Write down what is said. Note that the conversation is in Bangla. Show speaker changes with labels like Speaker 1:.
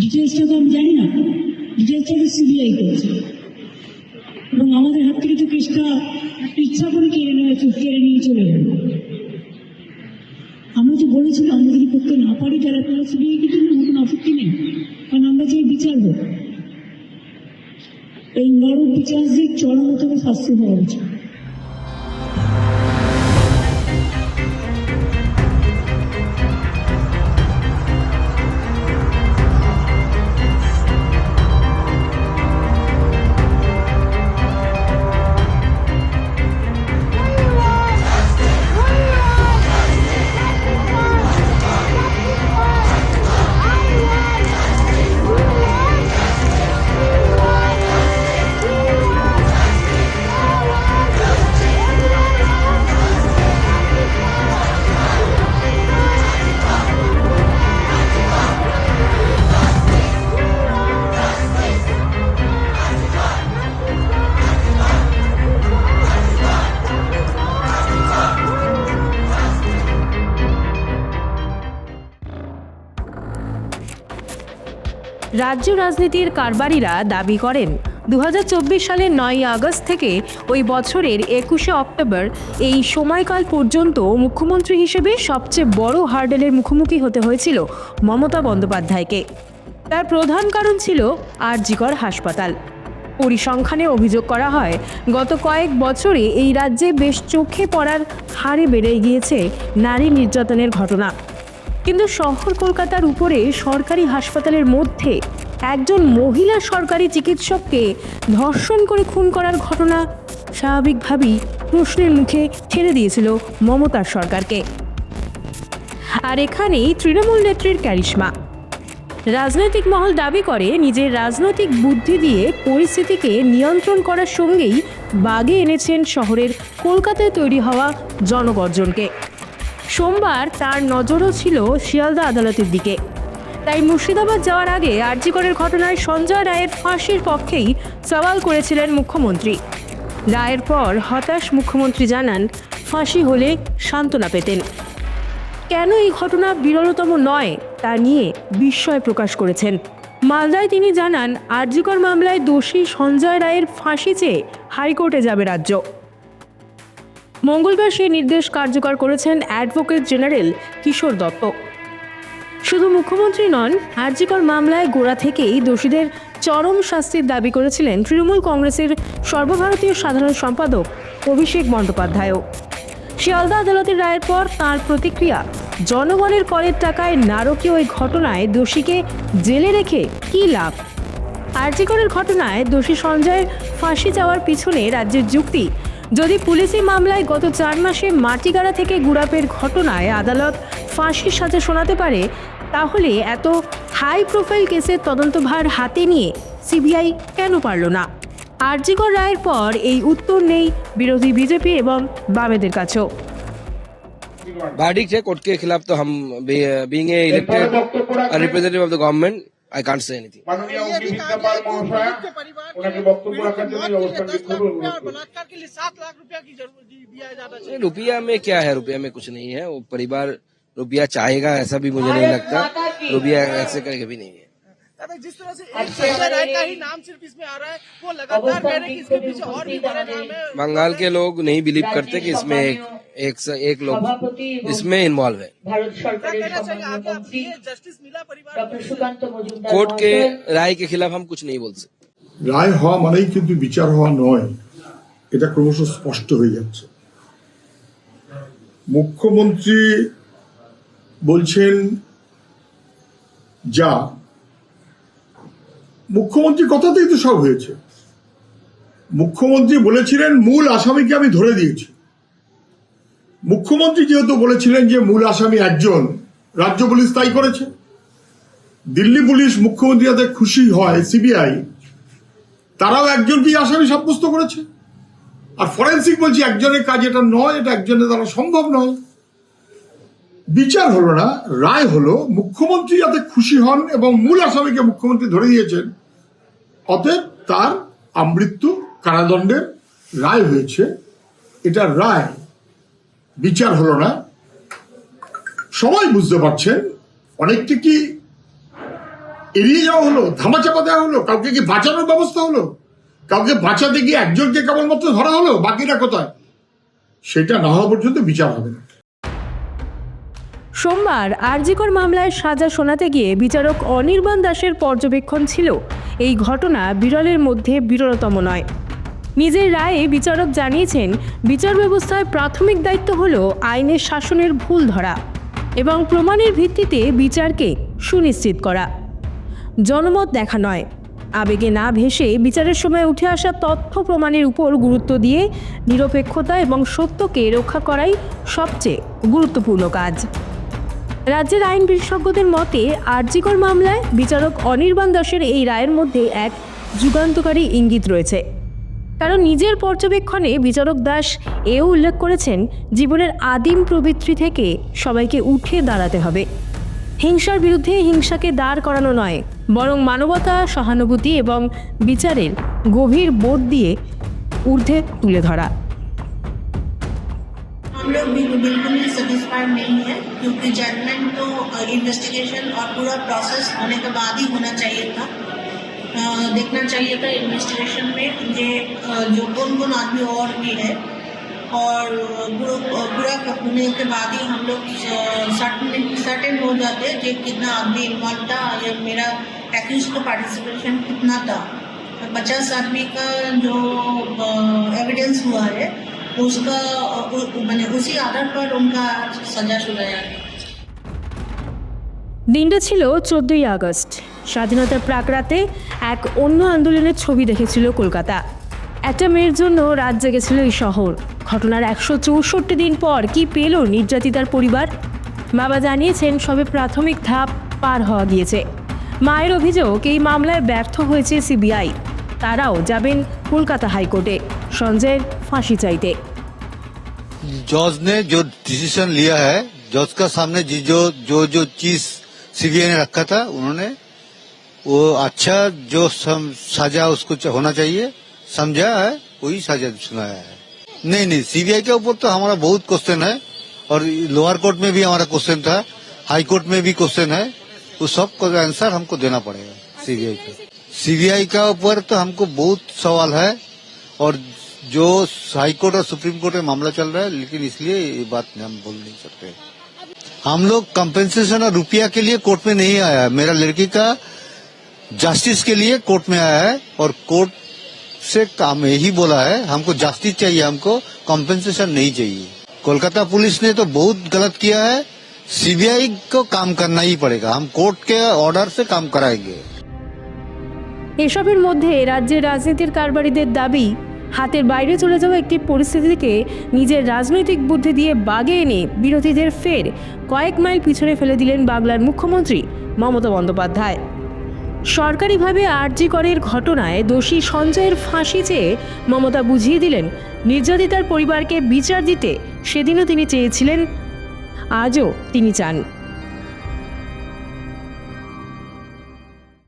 Speaker 1: ডিটেলসটা তো আমি জানি না। ডিটেলসটা তো সিবিআই করেছে। এবং আমাদের হাত থেকে তো কেসটা ইচ্ছা করে কেড়ে নেওয়া কেড়ে নিয়ে চলে গেল। আমরা তো বলেছিলাম, আমরা যদি করতে না পারি, তাহলে আপনারা সিবিআই কিন্তু জন্য কোনো আপত্তি নেই কারণ আমরা চাই বিচার হোক। এই নরক বিচারদের চরমতম শাস্তি হওয়া উচিত।
Speaker 2: রাজ্য রাজনীতির কারবারিরা দাবি করেন দু হাজার চব্বিশ সালের নয় আগস্ট থেকে ওই বছরের একুশে অক্টোবর এই সময়কাল পর্যন্ত মুখ্যমন্ত্রী হিসেবে সবচেয়ে বড় হার্ডেলের মুখোমুখি হতে হয়েছিল মমতা বন্দ্যোপাধ্যায়কে। তার প্রধান কারণ ছিল আরজিকর হাসপাতাল। পরিসংখ্যানে অভিযোগ করা হয়, গত কয়েক বছরে এই রাজ্যে বেশ চোখে পড়ার হারে বেড়ে গিয়েছে নারী নির্যাতনের ঘটনা। কিন্তু শহর কলকাতার উপরে সরকারি হাসপাতালের মধ্যে একজন মহিলা সরকারি চিকিৎসককে ধর্ষণ করে খুন করার ঘটনা স্বাভাবিকভাবেই প্রশ্নের মুখে ঠেলে দিয়েছিল মমতার সরকারকে। আর এখানেই তৃণমূল নেত্রীর ক্যারিশমা। রাজনৈতিক মহল দাবি করে নিজের রাজনৈতিক বুদ্ধি দিয়ে পরিস্থিতিকে নিয়ন্ত্রণ করার সঙ্গেই বাগে এনেছেন শহরের কলকাতায় তৈরি হওয়া জনগর্জনকে। সোমবার তার নজরও ছিল শিয়ালদা আদালতের দিকে। তাই মুর্শিদাবাদ যাওয়ার আগে আরজিকরের ঘটনায় সঞ্জয় রায়ের ফাঁসির পক্ষেই সওয়াল করেছিলেন মুখ্যমন্ত্রী। রায়ের পর হতাশ মুখ্যমন্ত্রী জানান, ফাঁসি হলে সান্ত্বনা পেতেন। কেন এই ঘটনা বিরলতম নয় তা নিয়ে বিস্ময় প্রকাশ করেছেন। মালদায় তিনি জানান, আরজিকর মামলায় দোষী সঞ্জয় রায়ের ফাঁসি চেয়ে হাইকোর্টে যাবে রাজ্য। মঙ্গলবার সেই নির্দেশ কার্যকর করেছেন অ্যাডভোকেট জেনারেল কিশোর দত্ত। শুধু মুখ্যমন্ত্রী নন, আরজিকর মামলায় গোড়া থেকেই দোষীদের চরম শাস্তির দাবি করেছিলেন তৃণমূল কংগ্রেসের সর্বভারতীয় সাধারণ সম্পাদক অভিষেক বন্দ্যোপাধ্যায়ও। শিয়ালদা আদালতের রায়ের পর তার প্রতিক্রিয়া, জনগণের করের টাকায় নারকীয় ওই ঘটনায় দোষীকে জেলে রেখে কী লাভ? আরজিকরের ঘটনায় দোষী সঞ্জয়ের ফাঁসি যাওয়ার পিছনে রাজ্যের যুক্তি যদি পুলিশি মামলায় গত চার মাসে মাটিগাড়া থেকে গুড়াপের ঘটনায় আদালত ফাঁসির সাথে শোনাতে পারে তাহলে এত হাই প্রোফাইল কেসের তদন্তভার হাতে নিয়ে সিবিআই কেন পারল না আরজিকর রায়ের পর এই উত্তর নেই বিরোধী বিজেপি এবং বামেদের কাছেও
Speaker 3: verdict है कोर्ट के खिलाफ तो हम being a elected representative of the government I can't say anything
Speaker 4: माननीय
Speaker 5: ये भी कहा
Speaker 4: অগ্নিমিত্রা
Speaker 5: गया
Speaker 4: পাল
Speaker 5: है कि
Speaker 4: মহাশয়া
Speaker 5: पीड़ित के परिवार
Speaker 4: ওনাকে
Speaker 5: के
Speaker 4: বক্তব্য
Speaker 5: पीड़ित
Speaker 4: রাখার
Speaker 5: की
Speaker 4: জন্য
Speaker 5: मौत
Speaker 4: এই
Speaker 5: के लिए
Speaker 4: অবস্থানকে
Speaker 5: दस
Speaker 4: খুবই
Speaker 5: लाख रुपया
Speaker 4: অনুরোধ
Speaker 5: और
Speaker 4: করছি।
Speaker 5: बलात्कार के लिए सात लाख रुपया की जरूरत दी- दिया जाना चाहिए
Speaker 3: रुपया में क्या है रुपया में कुछ नहीं है वो परिवार रुपया चाहेगा ऐसा भी मुझे नहीं लगता रुपया ऐसे करके भी नहीं है
Speaker 5: दादा जिस तरह से एक संजय राय का ही नाम सिर्फ इसमें आ रहा है वो लगातार कह रहे हैं कि इसके पीछे और भी बड़े नाम है
Speaker 3: बंगाल के लोग नहीं बिलीव करते कि इसमें एक एक से एक लोग इसमें इन्वॉल्व है
Speaker 6: ভারত
Speaker 5: क्या
Speaker 6: সরকারের
Speaker 5: कहना चाहिए
Speaker 6: সম্মানীয়
Speaker 5: आगे आप
Speaker 6: মন্ত্রী
Speaker 5: ये जस्टिस मिला परिवार
Speaker 6: ডক্টর
Speaker 5: को
Speaker 6: সুকান্ত মজুমদার
Speaker 3: कोर्ट के
Speaker 6: মহাশয়।
Speaker 3: राय के खिलाफ हम कुछ नहीं बोल सकते
Speaker 4: রায় হওয়া মানেই কিন্তু বিচার হওয়া নয় এটা ক্রমশ স্পষ্ট হয়ে যাচ্ছে মুখ্যমন্ত্রী বলছেন যা মুখ্যমন্ত্রী কথাতেই তো সব হয়েছে। মুখ্যমন্ত্রী বলেছিলেন, মূল আসামিকে আমি ধরে দিয়েছি। মুখ্যমন্ত্রী যেহেতু বলেছিলেন যে মূল আসামি একজন, রাজ্য পুলিশ তাই করেছে। দিল্লি পুলিশ মুখ্যমন্ত্রী যাতে খুশি হয়, সিবিআই, তারাও একজনকেই আসামি সাব্যস্ত করেছে। আর ফরেন্সিক বলছি, একজনের কাজ এটা নয়, এটা একজনের দ্বারা সম্ভব নয়। বিচার হলো না, রায় হলো, মুখ্যমন্ত্রী যাতে খুশি হন এবং মূল আসামিকে মুখ্যমন্ত্রী ধরে দিয়েছেন অতএব তার আমৃত্যু কারাদণ্ডের রায় হয়েছে। এটা রায় বিচার হলো না। সবাই বুঝতে পারছেন? অনেকটা কি এড়িয়ে যাওয়া হলো? ধামাচাপা দেওয়া হলো? কাউকে কি বাঁচানোর ব্যবস্থা হলো? কাউকে বাঁচাতে গিয়ে একজনকে কেবলমাত্র ধরা হলো? বাকিরা কোথায়? সেটা না হওয়া পর্যন্ত বিচার হবে না।
Speaker 2: সোমবার আরজিকর মামলায় সাজা শোনাতে গিয়ে বিচারক অনির্বাণ দাসের পর্যবেক্ষণ ছিল। এই ঘটনা বিরলের মধ্যে বিরলতম নয়। নিজের রায়ে বিচারক জানিয়েছেন, বিচার ব্যবস্থায় প্রাথমিক দায়িত্ব হল আইনের শাসনের ভুল ধরা এবং প্রমাণের ভিত্তিতে বিচারকে সুনিশ্চিত করা। জনমত দেখা নয়। আবেগে না ভেসে বিচারের সময় উঠে আসা তথ্য প্রমাণের উপর গুরুত্ব দিয়ে নিরপেক্ষতা এবং সত্যকে রক্ষা করাই সবচেয়ে গুরুত্বপূর্ণ কাজ। রাজ্যের আইন বিশেষজ্ঞদের মতে, আরজিকর মামলায় বিচারক অনির্বাণ দাসের এই রায়ের মধ্যে এক যুগান্তকারী ইঙ্গিত রয়েছে। কারণ নিজের পর্যবেক্ষণে বিচারক দাস এও উল্লেখ করেছেন, জীবনের আদিম প্রবৃত্তি থেকে সবাইকে উঠে দাঁড়াতে হবে। হিংসার বিরুদ্ধে হিংসাকে দাঁড় করানো নয়, বরং মানবতা, সহানুভূতি এবং বিচারের গভীর বোধ দিয়ে ঊর্ধ্বে তুলে ধরা।
Speaker 6: हम लोग भी बिल्कुल भी सेटिस्फाइड नहीं है क्योंकि जजमेंट तो इन्वेस्टिगेशन और पूरा प्रोसेस होने के बाद ही होना चाहिए था। अ, देखना चाहिए था इन्वेस्टिगेशन में ये जो कौन कौन आदमी और भी है और पूरा पूरा होने के बाद ही हम लोग सर्टेन हो जाते कि कितना आदमी इन्वॉल्व था या मेरा एक्यूज का पार्टिसिपेशन कितना था। पचास आदमी का जो एविडेंस हुआ है उसका उ- मैंने उसी आधार पर उनका सजा सुनाया गया
Speaker 2: দিনটা ছিল চোদ্দই আগস্ট স্বাধীনতার প্রাকরাতে এক অন্য আন্দোলনের ছবি দেখেছিল কলকাতা একটা মেয়ের জন্য রাত জেগেছিল এই শহর ঘটনার একশো চৌষট্টি দিন পর কি পেল নির্যাতিতার পরিবার বাবা জানিয়েছেন সবে প্রাথমিক ধাপ পার হওয়া গিয়েছে মায়ের অভিযোগ এই মামলায় ব্যর্থ হয়েছে সিবিআই তারাও যাবেন কলকাতা হাইকোর্টে সঞ্জয়ের ফাঁসি চাইতে
Speaker 7: जॉज ने जो डिसीजन लिया है जॉज का सामने जी- जो जो जो चीज सीबीआई ने रखा था उन्होंने वो अच्छा जो सम, सजा उसको च- होना चाहिए समझा है वही सजा सुनाया है नहीं नहीं सीबीआई के ऊपर तो हमारा बहुत क्वेश्चन है और लोअर कोर्ट में भी हमारा क्वेश्चन था हाई कोर्ट में भी क्वेश्चन है वो सब का आंसर हमको देना पड़ेगा सीबीआई को सीबीआई का ऊपर तो हमको बहुत सवाल है और जो हाई कोर्ट और सुप्रीम कोर्ट में मामला चल रहा है लेकिन इसलिए ये बात हम बोल नहीं सकते हम लोग कंपेंसेशन और रुपया के लिए कोर्ट में नहीं आया है मेरा लड़की का जस्टिस के लिए कोर्ट में आया है और कोर्ट से काम यही बोला है हमको जस्टिस चाहिए हमको कंपेंसेशन नहीं चाहिए कोलकाता पुलिस ने तो बहुत गलत किया है सीबीआई को काम करना ही पड़ेगा हम कोर्ट के ऑर्डर से काम कराएंगे
Speaker 2: এসবের মধ্যে রাজ্যের রাজনীতির কারবারিদের দাবি হাতের বাইরে চলে যাওয়া একটি পরিস্থিতিকে নিজের রাজনৈতিক বুদ্ধি দিয়ে বাগে এনে বিরোধীদের ফের কয়েক মাইল পিছনে ফেলে দিলেন বাংলার মুখ্যমন্ত্রী মমতা বন্দ্যোপাধ্যায়। সরকারিভাবে আরজি করের ঘটনায় দোষী সঞ্জয়ের ফাঁসি চেয়ে মমতা বুঝিয়ে দিলেন, নির্যাতিতার পরিবারকে বিচার দিতে সেদিনও তিনি চেয়েছিলেন, আজও তিনি চান।